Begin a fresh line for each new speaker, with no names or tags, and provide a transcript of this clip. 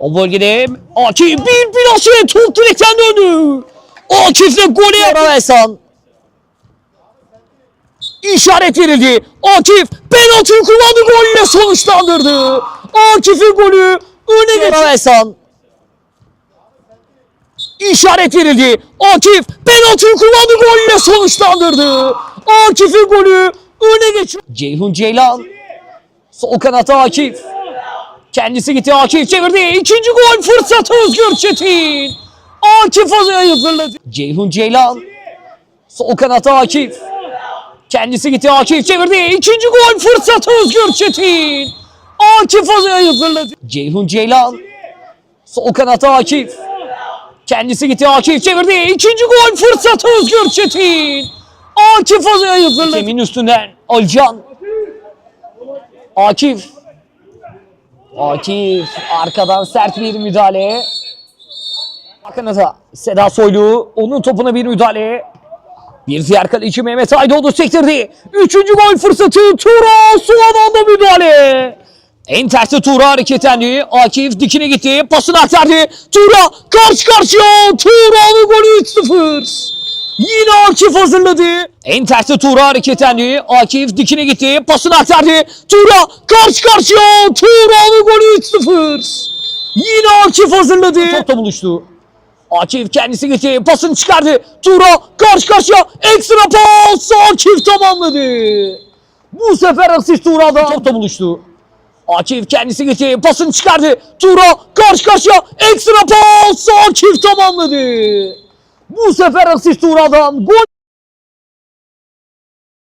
O bölgede Akif bir plase top direkten döndü. Akif'le golü Aravesan. İşaret verildi. Akif penaltıyı kullandı golle sonuçlandırdı. Akif'in golü öne geçti. Aravesan. İşaret verildi. Akif penaltıyı kullandı golle sonuçlandırdı. Akif'in golü öne geçiyor. Ceyhun Ceylan. Sol kanata Akif. Kendisi gitti Akif çevirdi. İkinci gol fırsatı Özgür Çetin. Akif hazırladı. Ceyhun Ceylan. Sol kanata Akif. Kendisi gitti Akif çevirdi. İkinci gol fırsatı Özgür Çetin. Akif hazırladı. Ceyhun Ceylan. Sol kanata Akif. Kendisi gitti Akif çevirdi. İkinci gol fırsatı Özgür Çetin. Akif hazırladı. Emin üstünden Alcan. Akif. Akif arkadan sert bir müdahale. Kanata Seda Soylu onun topuna bir müdahale. Bir diğer kaleci Mehmet Aydoğdu sektirdi. Üçüncü gol fırsatı Tura Suadan'da müdahale. En tersi Tura hareketlendi. Akif dikine gitti. Pasını aktardı. Tura karşı karşıya. Tura'nın golü 3-0. Yine Akif hazırladı. En tersi Tura hareketlendi. Akif dikine gitti. Pasını aktardı. Tura karşı karşıya. Tura'nın golü 3-0. Yine Akif hazırladı. Topla buluştu. Akif kendisi gitti. Pasını çıkardı. Tura karşı karşıya. Ekstra pas. Akif tamamladı. Bu sefer asist Tura'da. Topla buluştu. Akif kendisi gitti. Pasını çıkardı. Tura karşı karşıya. Ekstra pas. Akif tamamladı. Bu sefer asist Tura'dan. Gol.